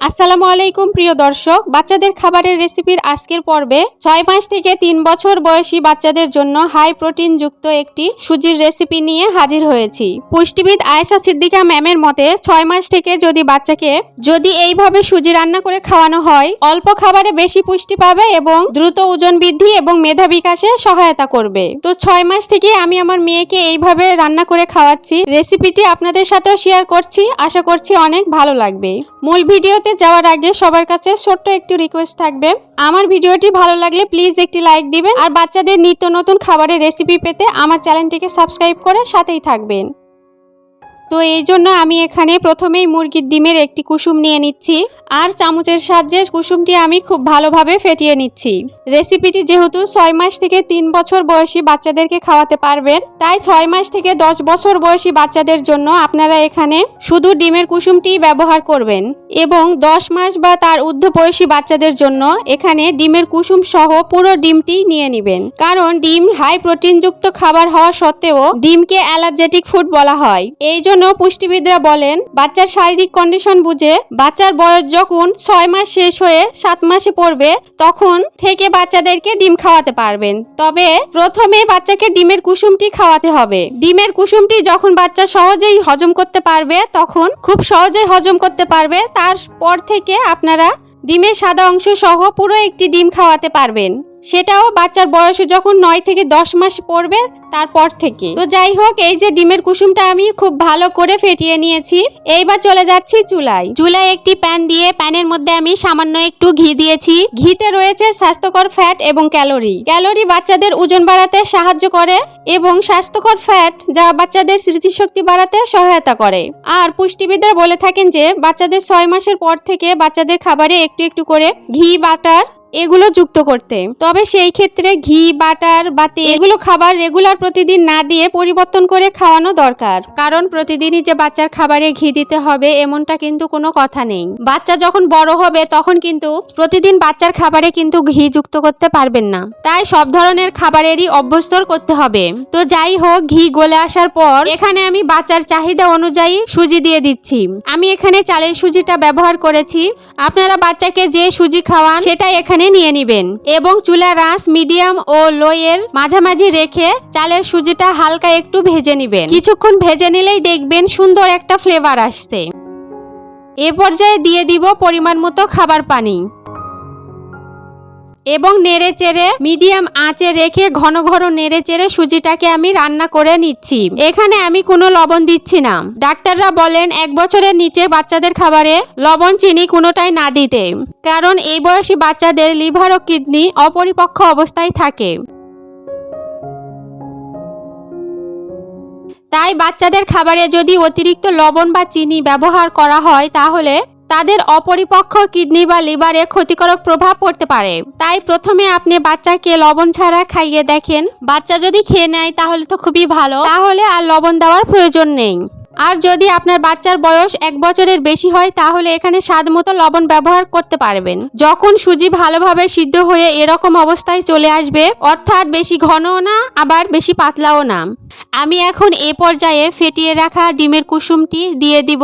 আসসালামু আলাইকুম, প্রিয় দর্শক। বাচ্চাদের খাবারের রেসিপির আজকের পর্বে ছয় মাস থেকে তিন বছর বয়সী বাচ্চাদের জন্য হাই প্রোটিন যুক্ত একটি সুজির রেসিপি নিয়ে হাজির হয়েছি। পুষ্টিবিদ আয়েশা সিদ্দিকা ম্যামের মতে, ছয় মাস থেকে যদি বাচ্চাকে যদি এইভাবে সুজি রান্না করে খাওয়ানো হয়, অল্প খাবারে বেশি পুষ্টি পাবে এবং দ্রুত ওজন বৃদ্ধি এবং মেধা বিকাশে সহায়তা করবে। তো ছয় মাস থেকে আমি আমার মেয়েকে এইভাবে রান্না করে খাওয়াচ্ছি। রেসিপিটি আপনাদের সাথেও শেয়ার করছি। আশা করছি অনেক ভালো লাগবে। মূল ভিডিওতে যাওয়ার আগে সবার কাছে ছোট্ট একটি রিকোয়েস্ট থাকবে। আমার ভিডিওটি ভালো লাগলে প্লিজ একটি লাইক দিবেন আর বাচ্চাদের নিত্য নতুন খাবারের রেসিপি পেতে আমার চ্যানেলটিকে সাবস্ক্রাইব করে সাথেই থাকবেন। তো এই জন্য আমি এখানে প্রথমেই মুরগির ডিমের একটি কুসুম নিয়ে নিচ্ছি আর চামচের সাহায্যে কুসুমটি আমি খুব ভালোভাবে ফেটিয়ে নিচ্ছি। রেসিপিটি যেহেতু ছয় মাস থেকে তিন বছর বয়সী বাচ্চাদেরকে খাওয়াতে পারবেন, তাই ছয় মাস থেকে দশ বছর বয়সী বাচ্চাদের জন্য আপনারা এখানে শুধু ডিমের কুসুমটি ব্যবহার করবেন এবং দশ মাস বা তার ঊর্ধ্ব বয়সী বাচ্চাদের জন্য এখানে ডিমের কুসুম সহ পুরো ডিমটি নিয়ে নেবেন। কারণ ডিম হাই প্রোটিনযুক্ত খাবার হওয়া সত্ত্বেও ডিমকে অ্যালার্জেটিক ফুড বলা হয়। এই জন্য পুষ্টিবিদরা বলেন, বাচ্চার শারীরিক কন্ডিশন বুঝে বাচ্চার বয়স যখন ছয় মাস শেষ হয়ে সাত মাসে পড়বে, তখন থেকে বাচ্চাদেরকে ডিম খাওয়াতে পারবেন। তবে প্রথমে বাচ্চাকে ডিমের কুসুমটি খাওয়াতে হবে। ডিমের কুসুমটি যখন বাচ্চা সহজেই হজম করতে পারবে, তখন খুব সহজেই হজম করতে পারবে। তারপর থেকে আপনারা ডিমের সাদা অংশ সহ পুরো একটি ডিম খাওয়াতে পারবেন। সেটাও বাচ্চার বয়স যখন নয় থেকে দশ মাস পড়বে, তারপর থেকে। তো যাই হোক, এই যে ডিমের কুসুমটা আমি খুব ভালো করে ফেটিয়ে নিয়েছি। এইবার চলে যাচ্ছি চুলায়। চুলায় একটি প্যান দিয়ে প্যানের মধ্যে আমি সামান্য একটু ঘি দিয়েছি। ঘিতে রয়েছে স্বাস্থ্যকর ফ্যাট এবং ক্যালোরি। ক্যালোরি বাচ্চাদের ওজন বাড়াতে সাহায্য করে এবং স্বাস্থ্যকর ফ্যাট যা বাচ্চাদের স্মৃতিশক্তি বাড়াতে সহায়তা করে। আর পুষ্টিবিদরা বলে থাকেন যে, বাচ্চাদের ছয় মাসের পর থেকে বাচ্চাদের খাবারে একটু একটু করে ঘি, বাটার এগুলো যুক্ত করতে। তবে সেই ক্ষেত্রে ঘি, বাটার বা এগুলো খাবার রেগুলার প্রতিদিন না দিয়ে পরিবর্তন করে খাওয়ানো দরকার। কারণ প্রতিদিনই যে বাচ্চার খাবারে ঘি দিতে হবে এমনটা কিন্তু কোনো কথা নেই। বাচ্চা যখন বড় হবে তখন কিন্তু প্রতিদিন বাচ্চার খাবারে কিন্তু ঘি যুক্ত করতে পারবেন না। তাই সব ধরনের খাবারেরই অভ্যস্তর করতে হবে। তো যাই হোক, ঘি গলে আসার পর এখানে আমি বাচ্চার চাহিদা অনুযায়ী সুজি দিয়ে দিচ্ছি। আমি এখানে চালের সুজিটা ব্যবহার করেছি। আপনারা বাচ্চাকে যে সুজি খাওয়ান সেটাই এখানে নিয়ে নেবেন এবং চুলা রাস মিডিয়াম ও লো এর মাঝামাঝি রেখে চালের সুজিটা হালকা একটু ভেজে নেবেন। কিছুক্ষণ ভেজে নিলেই দেখবেন সুন্দর একটা ফ্লেভার আসছে। এ পর্যায়ে দিয়ে দিব পরিমাণ মতো খাবার পানি। এবং নেড়ে চেড়ে মিডিয়াম আঁচে রেখে ঘন ঘন নেড়ে চেড়ে সুজিটাকে আমি রান্না করে নিচ্ছি। এখানে আমি কোনো লবণ দিচ্ছি না। ডাক্তাররা বলেন এক বছরের নিচে বাচ্চাদের খাবারে লবণ, চিনি কোনোটাই না দিতে, কারণ এই বয়সী বাচ্চাদের লিভার ও কিডনি অপরিপক্ষ অবস্থায় থাকে। তাই বাচ্চাদের খাবারে যদি অতিরিক্ত লবণ বা চিনি ব্যবহার করা হয়, তাহলে তাদের অপরিপক্ষ কিডনি বা লিভারে ক্ষতিকারক প্রভাব পড়তে পারে। তাই প্রথমে আপনি বাচ্চাকে লবণ ছাড়া খাইয়ে দেখেন। বাচ্চা যদি খেয়ে নেয় তাহলে তো খুবই ভালো। তাহলে আর লবণ দেওয়ার প্রয়োজন নেই। আর যদি আপনার বাচ্চার বয়স এক বছরের বেশি হয় তাহলে এখানে স্বাদ মতো লবণ ব্যবহার করতে পারবেন। যখন সুজি ভালোভাবে সিদ্ধ হয়ে এরকম অবস্থায় চলে আসবে, অর্থাৎ বেশি ঘনও না, আবার বেশি পাতলাও না। আমি এখন এ পর্যায়ে ফেটিয়ে রাখা ডিমের কুসুমটি দিয়ে দিব।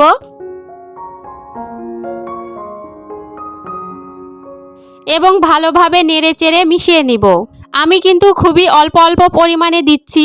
এবং ভালোভাবে নেড়ে চেড়ে মিশিয়ে নিব। আমি কিন্তু খুবই অল্প অল্প পরিমাণে দিচ্ছি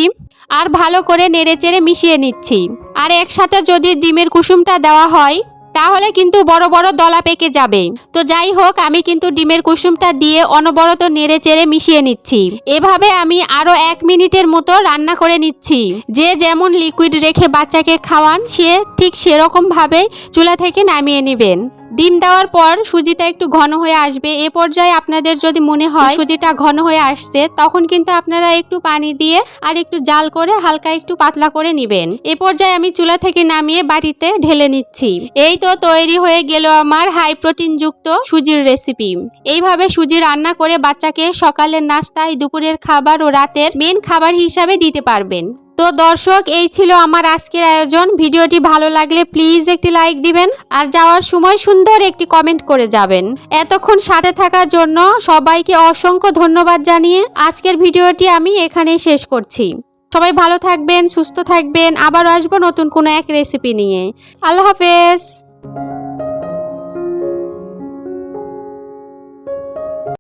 আর ভালো করে নেড়ে চেড়ে মিশিয়ে নিচ্ছি। আর একসাথে যদি ডিমের কুসুমটা দেওয়া হয়, তাহলে কিন্তু বড় বড় দলা পেকে যাবে। তো যাই হোক, আমি কিন্তু ডিমের কুসুমটা দিয়ে অনবরত নেড়ে চেড়ে মিশিয়ে নিচ্ছি। এভাবে আমি আরও এক মিনিটের মতো রান্না করে নিচ্ছি। যে যেমন লিকুইড রেখে বাচ্চাকে খাওয়ান, সে ঠিক সেরকম ভাবে চুলা থেকে নামিয়ে নেবেন। ডিম দেওয়ার পর সুজিটা একটু ঘন হয়ে আসবে। এ পর্যায়ে আপনাদের যদি মনে হয় সুজিটা ঘন হয়ে আসছে, তখন কিন্তু আপনারা একটু পানি দিয়ে আর একটু জাল করে হালকা একটু পাতলা করে নেবেন। এ পর্যায়ে আমি চুলা থেকে নামিয়ে বাটিতে ঢেলে নিচ্ছি। এই তো তৈরি হয়ে গেল আমার হাই প্রোটিন যুক্ত সুজির রেসিপি এইভাবে সুজি রান্না করে বাচ্চাকে সকালের নাস্তায়, দুপুরের খাবার ও রাতের মেন খাবার হিসাবে দিতে পারবেন। তো দর্শক, এই ছিল আমার আজকের আয়োজন। ভিডিওটি ভালো লাগলে প্লিজ একটি লাইক দিবেন আর যাওয়ার সময় সুন্দর একটি কমেন্ট করে যাবেন। এতক্ষণ সাথে থাকার জন্য সবাইকে অসংখ্য ধন্যবাদ জানিয়ে আজকের ভিডিওটি আমি এখানেই শেষ করছি। সবাই ভালো থাকবেন, সুস্থ থাকবেন। আবার আসব নতুন কোনো এক রেসিপি নিয়ে। আল্লাহ হাফেজ।